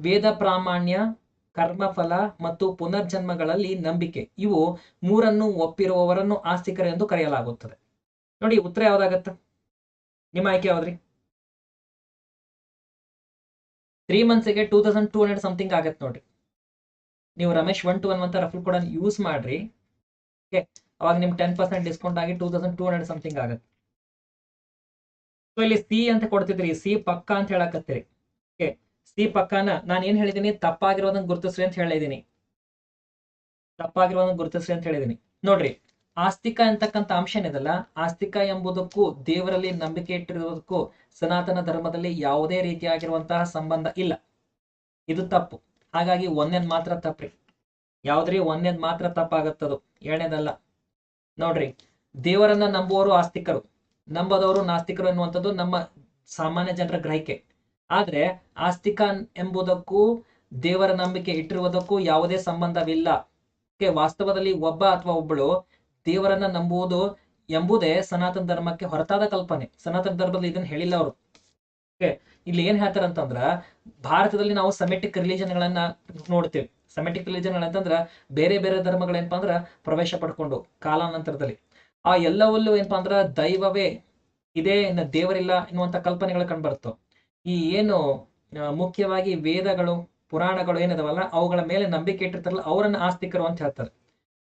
ವೇದ ಪ್ರಾಮಾಣ್ಯ, ಕರ್ಮಫಲ ಮತ್ತು ಪುನರ್ಜನ್ಮಗಳಲ್ಲಿ ನಂಬಿಕೆ, ಇವು ಮೂರನ್ನು ಒಪ್ಪಿರುವವರನ್ನು ಆಸ್ತಿಕರೆಂದು ಕರೆಯಲಾಗುತ್ತದೆ. ನೋಡಿ, ಉತ್ತರ ಯಾವ್ದಾಗತ್ತ? ನಿಮ್ಮ ಆಯ್ಕೆ ಯಾವ್ದ್ರಿ? Three ಮಂತ್ಸ್ಗೆ two thousand two hundred something ಆಗತ್ತೆ ನೋಡ್ರಿ. ನೀವು ರಮೇಶ್ ಒನ್ ಟು ಒನ್ ಅಂತ ರಫಲ್ ಕೂಡ ಯೂಸ್ ಮಾಡ್ರಿ. ಓಕೆ ಅವಾಗ ನಿಮ್ಗೆ ಟೆನ್ ಪರ್ಸೆಂಟ್ ಡಿಸ್ಕೌಂಟ್ ಆಗಿ two thousand two hundred something ಆಗುತ್ತೆ. ಸೊ ಇಲ್ಲಿ ಸಿ ಅಂತ ಕೊಡ್ತಿದ್ರಿ. ಸಿ ಪಕ್ಕ ಅಂತ ಹೇಳಕತ್ತೀರಿ. ಓಕೆ ಸಿ ಪಕ್ಕನ ನಾನು ಏನ್ ಹೇಳಿದೀನಿ? ತಪ್ಪಾಗಿರೋದನ್ನ ಗುರುತಿಸ್ರಿ ಅಂತ ಹೇಳಿದೀನಿ. ತಪ್ಪಾಗಿರೋದನ್ನ ಗುರುತಿಸ್ರಿ ಅಂತ ಹೇಳಿದೀನಿ. ನೋಡ್ರಿ. ಆಸ್ತಿಕ ಅಂತಕ್ಕಂಥ ಅಂಶ ಏನಿದಲ್ಲ, ಆಸ್ತಿಕ ಎಂಬುದಕ್ಕೂ ದೇವರಲ್ಲಿ ನಂಬಿಕೆ ಇಟ್ಟಿರುವುದಕ್ಕೂ ಸನಾತನ ಧರ್ಮದಲ್ಲಿ ಯಾವುದೇ ರೀತಿಯಾಗಿರುವಂತಹ ಸಂಬಂಧ ಇಲ್ಲ. ಇದು ತಪ್ಪು. ಹಾಗಾಗಿ ಒಂದೇದ್ ಮಾತ್ರ ತಪ್ಪ್ರಿ ಯಾವ್ದ್ರಿ? ಒಂದೇದ್ ಮಾತ್ರ ತಪ್ಪಾಗತ್ತದು. ಎರಡನೇದಲ್ಲ, ನೋಡ್ರಿ, ದೇವರನ್ನ ನಂಬುವವರು ಆಸ್ತಿಕರು. ನಂಬದವರು ನಾಸ್ತಿಕರು ಎನ್ನುವಂಥದ್ದು ನಮ್ಮ ಸಾಮಾನ್ಯ ಜನರ ಗ್ರಹಿಕೆ. ಆದ್ರೆ ಆಸ್ತಿಕ ಎಂಬುದಕ್ಕೂ ದೇವರ ನಂಬಿಕೆ ಇಟ್ಟಿರುವುದಕ್ಕೂ ಯಾವುದೇ ಸಂಬಂಧವಿಲ್ಲ. ವಾಸ್ತವದಲ್ಲಿ ಒಬ್ಬ ಅಥವಾ ಒಬ್ಬಳು ದೇವರನ್ನ ನಂಬುವುದು ಎಂಬುದೇ ಸನಾತನ ಧರ್ಮಕ್ಕೆ ಹೊರತಾದ ಕಲ್ಪನೆ. ಸನಾತನ ಧರ್ಮದಲ್ಲಿ ಇದನ್ನ ಹೇಳಿಲ್ಲ ಅವರು. ಇಲ್ಲಿ ಏನ್ ಹೇಳ್ತಾರೆ ಅಂತಂದ್ರ ಭಾರತದಲ್ಲಿ ನಾವು ಸೆಮೆಟಿಕ್ ರಿಲಿಜನ್ ಗಳನ್ನ ನೋಡ್ತೇವೆ. ಸೆಮೆಟಿಕ್ ರಿಲಿಜನ್ ಅಂತಂದ್ರ ಬೇರೆ ಬೇರೆ ಧರ್ಮಗಳೇನಪ್ಪಾ ಅಂದ್ರ ಪ್ರವೇಶ ಪಡ್ಕೊಂಡು ಕಾಲಾನಂತರದಲ್ಲಿ. ಆ ಎಲ್ಲವಲ್ಲೂ ಏನಪ್ಪಾ ಅಂದ್ರ ದೈವವೇ ಇದೇ ದೇವರಿಲ್ಲ ಎನ್ನುವಂತ ಕಲ್ಪನೆಗಳು ಕಂಡ್ಬರ್ತವೆ. ಈ ಏನು ಮುಖ್ಯವಾಗಿ ವೇದಗಳು, ಪುರಾಣಗಳು ಏನಿದಾವಲ್ಲ ಅವುಗಳ ಮೇಲೆ ನಂಬಿಕೆ ಇಟ್ಟಿರ್ತಾರಲ್ಲ, ಅವರನ್ನ ಆಸ್ತಿಕರು ಅಂತ ಹೇಳ್ತಾರೆ.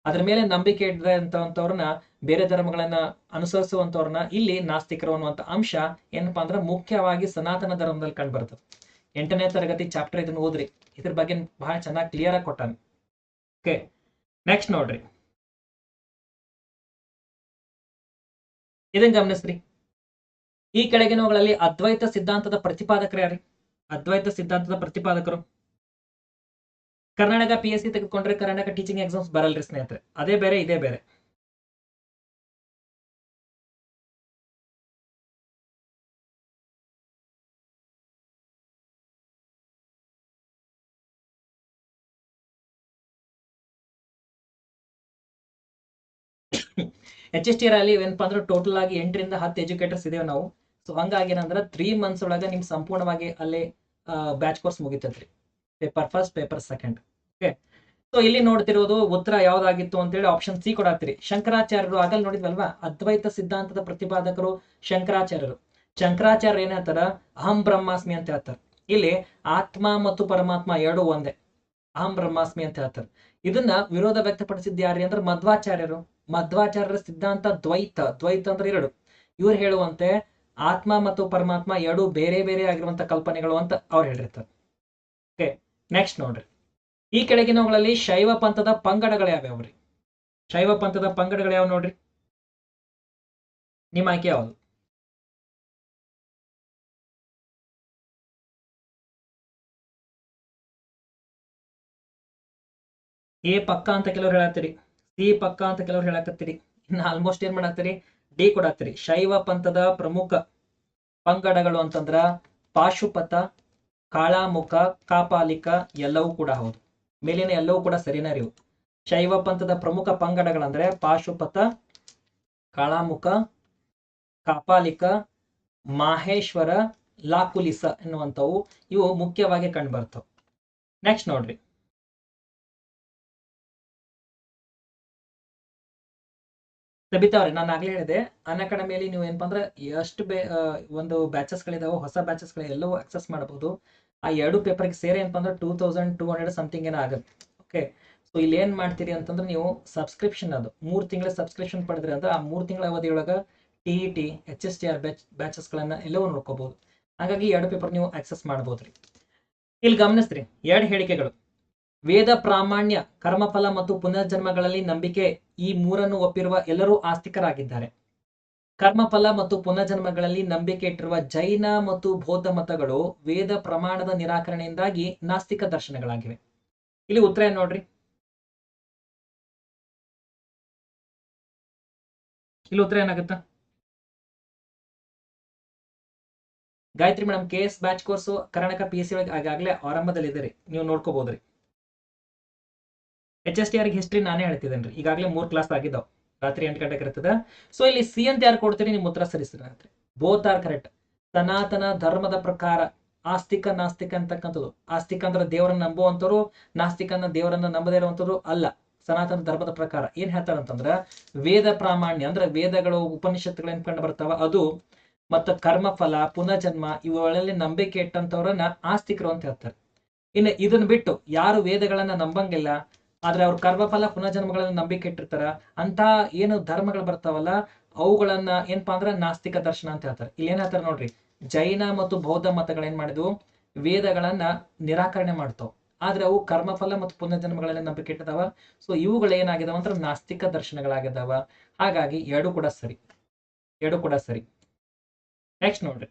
ಅದ್ರ ಮೇಲೆ ನಂಬಿಕೆ ಇಡದಂತವ್ರನ್ನ ಬೇರೆ ಧರ್ಮಗಳನ್ನ ಅನುಸರಿಸುವಂತವ್ರನ್ನ ಇಲ್ಲಿ ನಾಸ್ತಿಕರು ಅನ್ನುವಂತ ಅಂಶ ಏನಪ್ಪಾ ಅಂದ್ರೆ ಮುಖ್ಯವಾಗಿ ಸನಾತನ ಧರ್ಮದಲ್ಲಿ ಕಂಡುಬರ್ತದೆ. ಎಂಟನೇ ತರಗತಿ ಚಾಪ್ಟರ್ ಇದನ್ನ ಓದ್ರಿ. ಇದ್ರ ಬಗ್ಗೆ ಬಹಳ ಚೆನ್ನಾಗಿ ಕ್ಲಿಯರ್ ಆಗಿ ಕೊಟ್ಟಾನೆ. ಓಕೆ ನೆಕ್ಸ್ಟ್ ನೋಡ್ರಿ. ಇದನ್ನ ಗಮನಿಸ್ರಿ. ಈ ಕೆಳಗಿನವುಗಳಲ್ಲಿ ಅದ್ವೈತ ಸಿದ್ಧಾಂತದ ಪ್ರತಿಪಾದಕರು ಯಾರಿ ಅದ್ವೈತ ಸಿದ್ಧಾಂತದ ಪ್ರತಿಪಾದಕರು. ಕರ್ನಾಟಕ ಪಿ ಎಸ್ ಸಿ ತೆಗೆದುಕೊಂಡ್ರೆ ಕರ್ನಾಟಕ ಟೀಚಿಂಗ್ ಎಕ್ಸಾಮ್ಸ್ ಬರಲ್ರಿ ಸ್ನೇಹಿತರೆ. ಅದೇ ಬೇರೆ, ಇದೇ ಬೇರೆ. ಎಚ್ ಎಸ್ ಟಿ ಅಲ್ಲಿ ಏನಪ್ಪ ಅಂದ್ರೆ ಟೋಟಲ್ ಆಗಿ ಎಂಟರಿಂದ ಹತ್ತು ಎಜುಕೇಟರ್ಸ್ ಇದೇವೆ ನಾವು. ಸೊ ಹಂಗಾಗಿ ಏನಂದ್ರೆ ತ್ರೀ ಮಂತ್ಸ್ ಒಳಗೆ ನಿಮ್ಗೆ ಸಂಪೂರ್ಣವಾಗಿ ಅಲ್ಲಿ batch course ಮುಗಿತೈತ್ರಿ. Paper first paper second okay so ಇಲ್ಲಿ ನೋಡ್ತಿರೋದು ಉತ್ತರ ಯಾವ್ದಾಗಿತ್ತು ಅಂತೇಳಿ ಆಪ್ಷನ್ ಸಿ ಕೊಡಾತ್ರಿ ಶಂಕರಾಚಾರ್ಯರು ಆಗಲ್ ನೋಡಿದ್ವಲ್ವಾ? ಅದ್ವೈತ ಸಿದ್ಧಾಂತದ ಪ್ರತಿಪಾದಕರು ಶಂಕರಾಚಾರ್ಯರು. ಶಂಕರಾಚಾರ್ಯ ಹೇಳ್ತಾರ? ಅಹಂ ಬ್ರಹ್ಮಾಸ್ಮಿ ಅಂತ ಹೇಳ್ತಾರೆ. ಇಲ್ಲಿ ಆತ್ಮ ಮತ್ತು ಪರಮಾತ್ಮ ಎರಡು ಒಂದೇ. ಅಹಂ ಬ್ರಹ್ಮಾಸ್ಮಿ ಅಂತ ಹೇಳ್ತಾರೆ. ಇದನ್ನ ವಿರೋಧ ವ್ಯಕ್ತಪಡಿಸಿದ್ದು ಯಾರು ಅಂದ್ರೆ ಮಧ್ವಾಚಾರ್ಯರು. ಮಧ್ವಾಚಾರ್ಯರ ಸಿದ್ಧಾಂತ ದ್ವೈತ. ದ್ವೈತ ಅಂದ್ರೆ ಎರಡು ಇವ್ರು ಹೇಳುವಂತೆ ಆತ್ಮ ಮತ್ತು ಪರಮಾತ್ಮ ಎರಡು ಬೇರೆ ಬೇರೆ ಆಗಿರುವಂತ ಕಲ್ಪನೆಗಳು ಅಂತ ಅವ್ರು ಹೇಳಿರ್ತಾರೆ. ಓಕೆ ನೆಕ್ಸ್ಟ್ ನೋಡ್ರಿ. ಈ ಕೆಳಗಿನವುಗಳಲ್ಲಿ ಶೈವ ಪಂಥದ ಪಂಗಡಗಳು ಯಾವ್ಯಾವ್ರಿ ಶೈವ ಪಂಥದ ಪಂಗಡಗಳು ಯಾವ ನೋಡ್ರಿ? ನಿಮ್ಮ ಆಯ್ಕೆ ಯಾವುದು? ಎ ಪಕ್ಕ ಅಂತ ಕೆಲವ್ರು ಹೇಳತ್ತೀರಿ. ಸಿ ಪಕ್ಕ ಅಂತ ಕೆಲವ್ರು ಹೇಳಕತ್ತೀರಿ. ಇನ್ನು ಆಲ್ಮೋಸ್ಟ್ ಏನ್ ಮಾಡತ್ತೀರಿ? ಡಿ ಕೊಡತ್ತೀರಿ. ಶೈವ ಪಂಥದ ಪ್ರಮುಖ ಪಂಗಡಗಳು ಅಂತಂದ್ರ ಪಾಶುಪತ ಕಾಳಾಮುಖ, ಕಾಪಾಲಿಕ ಎಲ್ಲವೂ ಕೂಡ ಹೌದು. ಮೇಲಿನ ಎಲ್ಲವೂ ಕೂಡ ಸರಿನ ಇವು. ಶೈವ ಪಂಥದ ಪ್ರಮುಖ ಪಂಗಡಗಳಂದ್ರೆ ಪಾಶುಪತ, ಕಾಳಾಮುಖ, ಕಾಪಾಲಿಕ, ಮಾಹೇಶ್ವರ, ಲಾಕುಲಿಸ ಎನ್ನುವಂಥವು ಇವು ಮುಖ್ಯವಾಗಿ ಕಂಡು ಬರ್ತವೆ. ನೆಕ್ಸ್ಟ್ ನೋಡ್ರಿ. ಸಬಿತಾ ಅವ್ರೆ, ನಾನು ಆಗ್ಲೇ ಹೇಳಿದೆ ಅನ್ ಅಕಾಡೆಮಿಯಲ್ಲಿ ನೀವು ಏನಪ್ಪಾ ಅಂದ್ರೆ ಎಷ್ಟು ಬೇ ಒಂದು ಬ್ಯಾಚಸ್ ಗಳಿದಾವೆ, ಹೊಸ ಬ್ಯಾಚಸ್ಗಳು ಎಲ್ಲವೂ ಅಕ್ಸೆಸ್ ಮಾಡಬಹುದು ಆ ಎರಡು ಪೇಪರ್ಗೆ ಸೇರಿ ಏನಪ್ಪ ಅಂದ್ರೆ two thousand two hundred something ಏನೋ ಆಗುತ್ತೆ. ಓಕೆ ಸೊ ಇಲ್ಲಿ ಏನ್ ಮಾಡ್ತೀರಿ ಅಂತಂದ್ರೆ ನೀವು ಸಬ್ಸ್ಕ್ರಿಪ್ಷನ್ ಅದು, ಮೂರ್ ತಿಂಗಳ ಸಬ್ಸ್ಕ್ರಿಪ್ಷನ್ ಪಡೆದ್ರೆ ಅಂದ್ರೆ ಆ ಮೂರ್ ತಿಂಗಳ ಅವಧಿಯೊಳಗ T E T H S T R batch batches ಗಳನ್ನ ಎಲ್ಲವೂ ನೋಡ್ಕೋಬಹುದು ಹಾಗಾಗಿ ಎರಡು ಪೇಪರ್ ನೀವು ಆಕ್ಸೆಸ್ ಮಾಡಬಹುದ್ರಿ ಇಲ್ಲಿ ಗಮನಿಸ್ರಿ, ಎರಡು ಹೇಳಿಕೆಗಳು. ವೇದ ಪ್ರಾಮಾಣ್ಯ, ಕರ್ಮಫಲ ಮತ್ತು ಪುನರ್ಜನ್ಮಗಳಲ್ಲಿ ನಂಬಿಕೆ ಈ ಮೂರನ್ನು ಒಪ್ಪಿರುವ ಎಲ್ಲರೂ ಆಸ್ತಿಕರಾಗಿದ್ದಾರೆ. ಕರ್ಮಫಲ ಮತ್ತು ಪುನರ್ಜನ್ಮಗಳಲ್ಲಿ ನಂಬಿಕೆ ಇಟ್ಟಿರುವ ಜೈನ ಮತ್ತು ಬೌದ್ಧ ಮತಗಳು ವೇದ ಪ್ರಮಾಣದ ನಿರಾಕರಣೆಯಿಂದಾಗಿ ನಾಸ್ತಿಕ ದರ್ಶನಗಳಾಗಿವೆ. ಇಲ್ಲಿ ಉತ್ತರ ಏನ್ ನೋಡ್ರಿ? ಇಲ್ಲಿ ಉತ್ತರ ಏನಾಗುತ್ತ? Gayathri madam K S batch course Karnataka P S C ಆಗಾಗಲೇ ಆರಂಭದಲ್ಲಿ ಇದೆ ರೀ. ನೀವು ನೋಡ್ಕೋಬಹುದ್ರಿ H S T R history ನಾನೇ ಹೇಳ್ತಿದ್ದೇನೆ ರೀ ಈಗಾಗಲೇ ಮೂರು ಕ್ಲಾಸ್ ಆಗಿದ್ದಾವೆ. ರಾತ್ರಿ ಎಂಟು ಗಂಟೆಗೆ ಇರ್ತದೆ. ಸೊ ಇಲ್ಲಿ ಸಿ ಅಂತ ಯಾರು ಕೊಡ್ತೀರಿ? ನಿಮ್ಮ ಉತ್ತರ ಸರಿಸಿದ್ರೆ ಬೋತ್ ಆರ್ ಕರೆಕ್ಟ್ ಸನಾತನ ಧರ್ಮದ ಪ್ರಕಾರ ಆಸ್ತಿಕ ನಾಸ್ತಿಕ ಅಂತಕ್ಕಂಥದ್ದು. ಆಸ್ತಿಕ ಅಂದ್ರೆ ದೇವರನ್ನ ನಂಬುವಂತವ್ರು ನಾಸ್ತಿಕನ ದೇವರನ್ನ ನಂಬದೇ ಇರುವಂಥವ್ರು ಅಲ್ಲ. ಸನಾತನ ಧರ್ಮದ ಪ್ರಕಾರ ಏನ್ ಹೇಳ್ತಾರೆ ಅಂತಂದ್ರೆ, ವೇದ ಪ್ರಾಮಾಣ್ಯ ಅಂದ್ರೆ ವೇದಗಳು, ಉಪನಿಷತ್ತುಗಳು ಏನ್ ಕಂಡು ಬರ್ತಾವ? ಅದು ಮತ್ತು ಕರ್ಮಫಲ, ಪುನರ್ಜನ್ಮ ಇವುಗಳಲ್ಲಿ ನಂಬಿಕೆ ಇಟ್ಟಂತವ್ರನ್ನ ಆಸ್ತಿಕರು ಅಂತ ಹೇಳ್ತಾರೆ. ಇನ್ನು ಇದನ್ನ ಬಿಟ್ಟು ಯಾರು ವೇದಗಳನ್ನ ನಂಬಂಗಿಲ್ಲ ಆದ್ರೆ ಅವ್ರ ಕರ್ಮಫಲ, ಪುನರ್ಜನ್ಮಗಳನ್ನ ನಂಬಿಕೆ ಇಟ್ಟಿರ್ತಾರ. ಅಂತ ಏನು ಧರ್ಮಗಳು ಬರ್ತಾವಲ್ಲ, ಅವುಗಳನ್ನ ಏನಪ್ಪಾ ಅಂದ್ರೆ ನಾಸ್ತಿಕ ದರ್ಶನ ಅಂತ ಹೇಳ್ತಾರೆ. ಇಲ್ಲಿ ಏನ್ ಹೇಳ್ತಾರೆ ನೋಡ್ರಿ? ಜೈನ ಮತ್ತು ಬೌದ್ಧ ಮತಗಳೇನ್ ಮಾಡಿದ್ವು? ವೇದಗಳನ್ನ ನಿರಾಕರಣೆ ಮಾಡ್ತಾವ್. ಆದ್ರೆ ಅವು ಕರ್ಮಫಲ ಮತ್ತು ಪುನರ್ಜನ್ಮಗಳಲ್ಲಿ ನಂಬಿಕೆ ಇಟ್ಟಿದಾವ. ಸೊ ಇವುಗಳು ಏನಾಗಿದಾವ ಅಂದ್ರೆ ನಾಸ್ತಿಕ ದರ್ಶನಗಳಾಗಿದ್ದಾವ ಹಾಗಾಗಿ ಎರಡು ಕೂಡ ಸರಿ. ಎರಡು ಕೂಡ ಸರಿ. ನೆಕ್ಸ್ಟ್ ನೋಡ್ರಿ.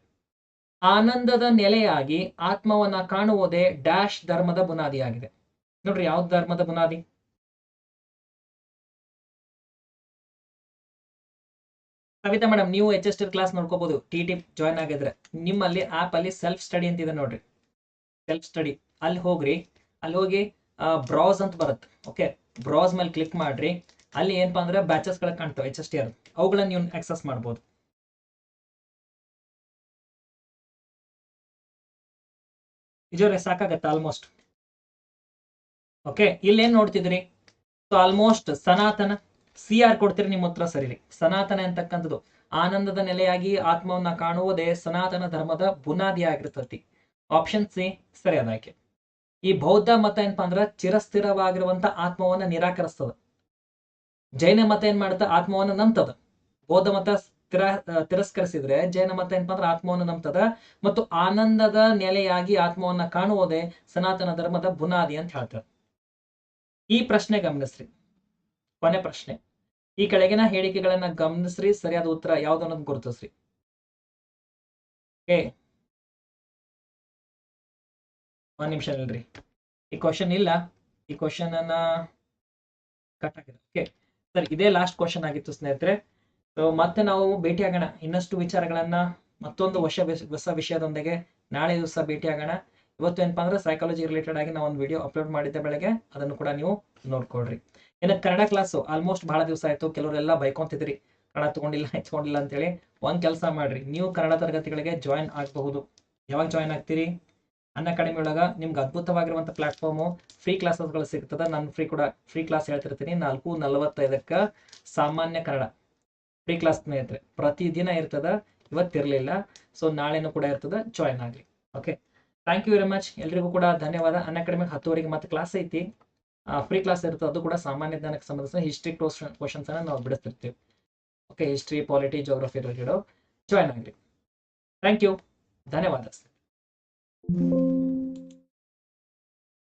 ಆನಂದದ ನೆಲೆಯಾಗಿ ಆತ್ಮವನ್ನ ಕಾಣುವುದೇ ಡ್ಯಾಶ್ ಧರ್ಮದ ಬುನಾದಿಯಾಗಿದೆ. ನೋಡ್ರಿ ಯಾವ ಧರ್ಮದ ಬುನಾದಿ? ಕವಿತಾ ಮೇಡಮ್ ನೀವು ಎಚ್ ಎಸ್ ಟಿ ಕ್ಲಾಸ್ ನೋಡ್ಕೋಬಹುದು ಟಿ ಟಿ ಜಾಯ್ನ್ ಆಗಿದ್ರೆ. ನಿಮ್ಮಲ್ಲಿ ಆಪ್ ಅಲ್ಲಿ ಸೆಲ್ಫ್ ಸ್ಟಡಿ ಅಂತ ಇದೆ ನೋಡ್ರಿ. ಸೆಲ್ಫ್ ಸ್ಟಡಿ ಅಲ್ಲಿ ಹೋಗ್ರಿ. ಅಲ್ಲಿ ಹೋಗಿ ಬ್ರೌಸ್ ಅಂತ ಬರುತ್ತೆ. ಓಕೆ ಬ್ರೌಸ್ ಮೇಲೆ ಕ್ಲಿಕ್ ಮಾಡ್ರಿ. ಅಲ್ಲಿ ಏನಪ್ಪಾ ಅಂದ್ರೆ ಬ್ಯಾಚಸ್ಗಳ ಕಾಣ್ತಾವೆ ಎಚ್ ಎಸ್ ಟಿ ಆರ್ ಅವುಗಳನ್ನ ನೀವು ಆಕ್ಸೆಸ್ ಮಾಡ್ಬೋದು. ನಿಜವ್ರೆ ಸಾಕಾಗತ್ತೆ ಆಲ್ಮೋಸ್ಟ್ ಓಕೆ ಇಲ್ಲೇನ್ ನೋಡ್ತಿದ್ರಿ? ಸೊ ಆಲ್ಮೋಸ್ಟ್ ಸನಾತನ ಸಿ ಆರ್ ಕೊಡ್ತೀರಿ ನಿಮ್ಮ ಹತ್ರ ಸರಿಲಿ. ಸನಾತನ ಅಂತಕ್ಕಂಥದ್ದು. ಆನಂದದ ನೆಲೆಯಾಗಿ ಆತ್ಮವನ್ನ ಕಾಣುವುದೇ ಸನಾತನ ಧರ್ಮದ ಬುನಾದಿ ಆಗಿರ್ತತಿ ಆಪ್ಷನ್ ಸಿ ಸರಿಯಾದ ಆಯ್ಕೆ. ಈ ಬೌದ್ಧ ಮತ ಏನಪ್ಪಾ ಅಂದ್ರ ಚಿರಸ್ಥಿರವಾಗಿರುವಂತ ಆತ್ಮವನ್ನ ನಿರಾಕರಿಸ್ತದ. ಜೈನ ಮತ ಏನ್ ಮಾಡುತ್ತ? ಆತ್ಮವನ್ನ ನಂಬ್ತದ. ಬೌದ್ಧ ಮತ ಸ್ಥಿರ ತಿರಸ್ಕರಿಸಿದ್ರೆ ಜೈನ ಮತ ಏನಪ್ಪಾ ಅಂದ್ರೆ ಆತ್ಮವನ್ನ ನಂಬ್ತದ ಮತ್ತು ಆನಂದದ ನೆಲೆಯಾಗಿ ಆತ್ಮವನ್ನ ಕಾಣುವುದೇ ಸನಾತನ ಧರ್ಮದ ಬುನಾದಿ ಅಂತ ಹೇಳ್ತಾರೆ. ಈ ಪ್ರಶ್ನೆ ಗಮನಿಸ್ರಿ. ಕೊನೆ ಪ್ರಶ್ನೆ. ಈ ಕೆಳಗಿನ ಹೇಳಿಕೆಗಳನ್ನ ಗಮನಿಸ್ರಿ, ಸರಿಯಾದ ಉತ್ತರ ಯಾವ್ದು ಅನ್ನೋದು ಗುರುತಿಸ್ರಿ. ಏ. ಒಂದ್ ನಿಮಿಷ ಇಲ್ರಿ. ಈ ಕ್ವಶನ್ ಇಲ್ಲ. ಈ ಕ್ವಶನ್ ಅನ್ನ ಕಟ್ ಆಗಿದೆ ಓಕೆ ಸರ್, ಇದೇ ಲಾಸ್ಟ್ ಕ್ವಶನ್ ಆಗಿತ್ತು ಸ್ನೇಹಿತರೆ. ಮತ್ತೆ ನಾವು ಭೇಟಿಯಾಗೋಣ ಇನ್ನಷ್ಟು ವಿಚಾರಗಳನ್ನ ಮತ್ತೊಂದು ಹೊಸ ಹೊಸ ವಿಷಯದೊಂದಿಗೆ ನಾಳೆ ದಿವಸ ಭೇಟಿಯಾಗೋಣ ಇವತ್ತು ಏನಪ್ಪಾ ಅಂದ್ರೆ ಸೈಕಾಲಜಿ ರಿಲೇಟೆಡ್ ಆಗಿ ನಾವು ಒಂದು ವಿಡಿಯೋ ಅಪ್ಲೋಡ್ ಮಾಡಿದ್ದೆ ಬೆಳಗ್ಗೆ, ಅದನ್ನು ಕೂಡ ನೀವು ನೋಡ್ಕೊಳ್ರಿ. ಇನ್ನು ಕನ್ನಡ ಕ್ಲಾಸು ಆಲ್ಮೋಸ್ಟ್ ಬಹಳ ದಿವಸ ಆಯ್ತು, ಕೆಲವರೆಲ್ಲ ಬೈಕೊಂತಿದ್ರಿ. ಕನ್ನಡ ತಗೊಂಡಿಲ್ಲ ತಗೊಂಡಿಲ್ಲ ಅಂತೇಳಿ ಒಂದ್ ಕೆಲಸ ಮಾಡ್ರಿ. ನೀವು ಕನ್ನಡ ತರಗತಿಗಳಿಗೆ ಜಾಯಿನ್ ಆಗಬಹುದು. ಯಾವಾಗ ಜಾಯಿನ್ ಆಗ್ತೀರಿ? ಅನ್ ಅಕಾಡೆಮಿ ಒಳಗ ನಿಮ್ಗೆ ಅದ್ಭುತವಾಗಿರುವಂತ ಪ್ಲಾಟ್ಫಾರ್ಮು ಫ್ರೀ ಕ್ಲಾಸಸ್ಗಳು ಸಿಗ್ತದ. ನಾನು ಫ್ರೀ ಕೂಡ ಫ್ರೀ ಕ್ಲಾಸ್ ಹೇಳ್ತಿರ್ತೀನಿ. ನಾಲ್ಕು ನಲವತ್ತೈದಕ್ಕ ಸಾಮಾನ್ಯ ಕನ್ನಡ. ಫ್ರೀ ಕ್ಲಾಸ್ ಸ್ನೇಹಿತರೆ, ಪ್ರತಿದಿನ ಇರ್ತದ, ಇವತ್ತಿರಲಿಲ್ಲ. ಸೊ ನಾಳೆನೂ ಕೂಡ ಇರ್ತದ ಜಾಯಿನ್ ಆಗಲಿ. Okay thank you very much ಎಲ್ರಿಗೂ ಕೂಡ ಧನ್ಯವಾದ. ಅನ್ ಅಕಾಡೆಮಿಗೆ ಹತ್ತುವರೆಗೆ ಮತ್ತೆ ಕ್ಲಾಸ್ ಐತಿ. ಫ್ರೀ ಕ್ಲಾಸ್ ಇರುತ್ತೆ. ಅದು ಕೂಡ ಸಾಮಾನ್ಯ ಜ್ಞಾನಕ್ಕೆ ಸಂಬಂಧಿಸಿದ ಹಿಸ್ಟ್ರಿ ಕ್ವಶನ್ಸ್ ಅನ್ನ ನಾವು ಬಿಡಿಸ್ತಿರ್ತೀವಿ. Okay history polity geography related join ಆಗಲಿ. ಥ್ಯಾಂಕ್ ಯು ಧನ್ಯವಾದ.